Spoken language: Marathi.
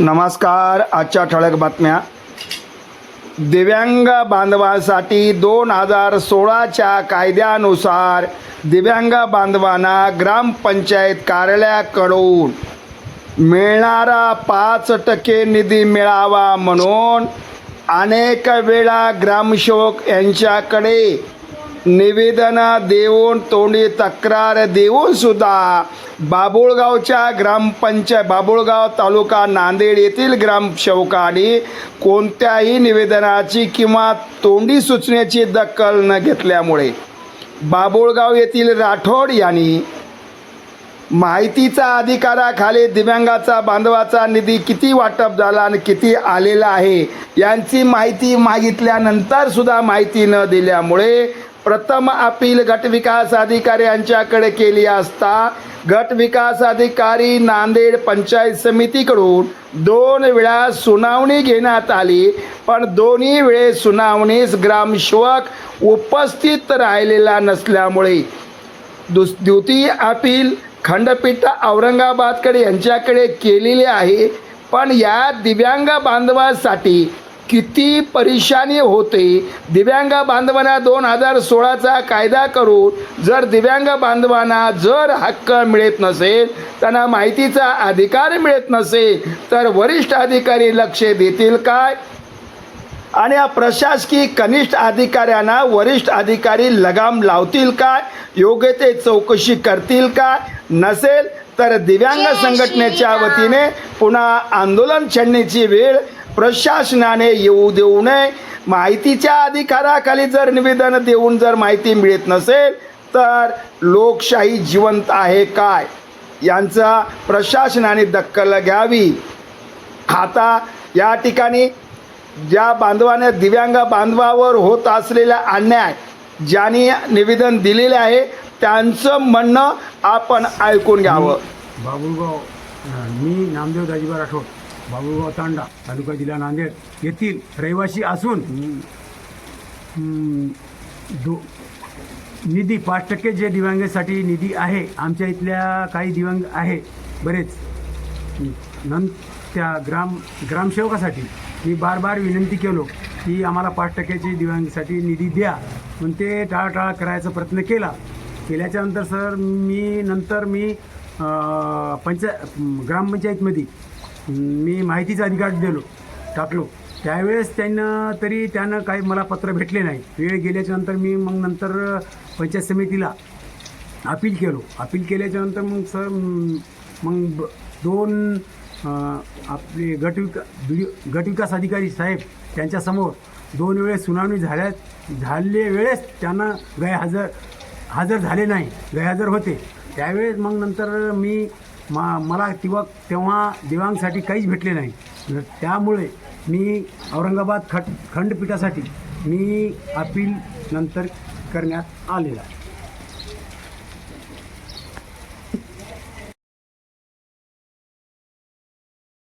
नमस्कार आजच्या ठळक बातम्या. दिव्यांग बांधवांसाठी दोन हजार सोळाच्या कायद्यानुसार दिव्यांग बांधवांना ग्रामपंचायत कार्यालयाकडून मिळणारा पाच टक्के निधी मिळावा म्हणून अनेक वेळा ग्रामसेवक यांच्याकडे निवेदना देऊन तोंडी तक्रार देऊन सुद्धा बाबुळगावच्या ग्रामपंचायत बाबुळगाव तालुका नांदेड येथील ग्रामसेवकांनी कोणत्याही निवेदनाची किंवा तोंडी सूचनेची दखल न घेतल्यामुळे बाबुळगाव येथील राठोड यांनी माहितीचा अधिकाराखाली दिव्यांगाचा बांधवाचा निधी किती वाटप झाला आणि किती आलेला आहे यांची माहिती मागितल्यानंतर सुद्धा माहिती न दिल्यामुळे प्रथम अपील गट विकास अधिकारी यांच्याकडे केली असता गट विकास अधिकारी नांदेड पंचायत समितीकडून दोन वेळा सुनावणी घेण्यात आली पण दोन्ही वेळेस सुनावणीस ग्रामसेवक उपस्थित राहिलेला नसल्यामुळे. दुस द्वितीय अपील खंडपीठ औरंगाबादकडे यांच्याकडे केलेली आहे पण या दिव्यांग बांधवासाठी किती परेशानी होते. दिव्यांग बांधवांना दोन हजार सोळाचा कायदा करून जर दिव्यांग बांधवांना जर हक्क मिळत नसेल त्यांना माहितीचा अधिकार मिळत नसेल तर वरिष्ठ अधिकारी लक्ष देतील काय? आणि या प्रशासकीय कनिष्ठ अधिकाऱ्यांना वरिष्ठ अधिकारी लगाम लावतील काय? योग्य ते चौकशी करतील काय? नसेल तर दिव्यांग संघटनेच्या वतीने पुन्हा आंदोलन छेडण्याची वेळ प्रशासनाने येऊ देऊ नये. माहितीच्या अधिकाराखाली जर निवेदन देऊन जर माहिती मिळत नसेल तर लोकशाही जिवंत आहे काय? यांचा प्रशासनाने दखल घ्यावी. आता या ठिकाणी ज्या बांधवाने दिव्यांग बांधवावर होत असलेला अन्याय ज्यांनी निवेदन दिलेले आहे त्यांचं म्हणणं आपण ऐकून घ्यावं. बाबूभाऊ मी नामदेव दाजीबा राठोड. बाबुळगाव तांडा तालुका जिल्हा नांदेड येथील रहिवासी असून दो निधी पाच टक्के जे दिव्यांगेसाठी निधी आहे आमच्या इथल्या काही दिव्यांग आहे बरेच. नं त्या ग्राम ग्रामसेवकासाठी मी बार बार विनंती केलो की आम्हाला पाच टक्क्याची दिव्यांगासाठी निधी द्या. पण ते टाळाटाळा करायचा प्रयत्न केला. केल्याच्यानंतर सर मी नंतर मी पंचा पंचाय ग्रामपंचायतमध्ये मी माहितीचा अधिकार दिलो टाकलो. त्यावेळेस त्यांना तरी त्यानं काही मला पत्र भेटले नाही. वेळ गेल्याच्यानंतर मी मग नंतर पंचायत समितीला अपील केलो. अपील केल्याच्यानंतर मग सर मग ब- दोन आपले गटविका गटविकास अधिकारी साहेब त्यांच्यासमोर दोन वेळेस सुनावणी झाल्या झाले वेळेस त्यांना गैरहजर हजर झाले नाही. गैरहजर होते. त्यावेळेस मग नंतर मी मा मला तेव्हा तेव्हा दिव्यांगसाठी काहीच भेटले नाही. त्यामुळे मी औरंगाबाद खट खंडपीठासाठी मी अपील नंतर करण्यात आलेला आहे.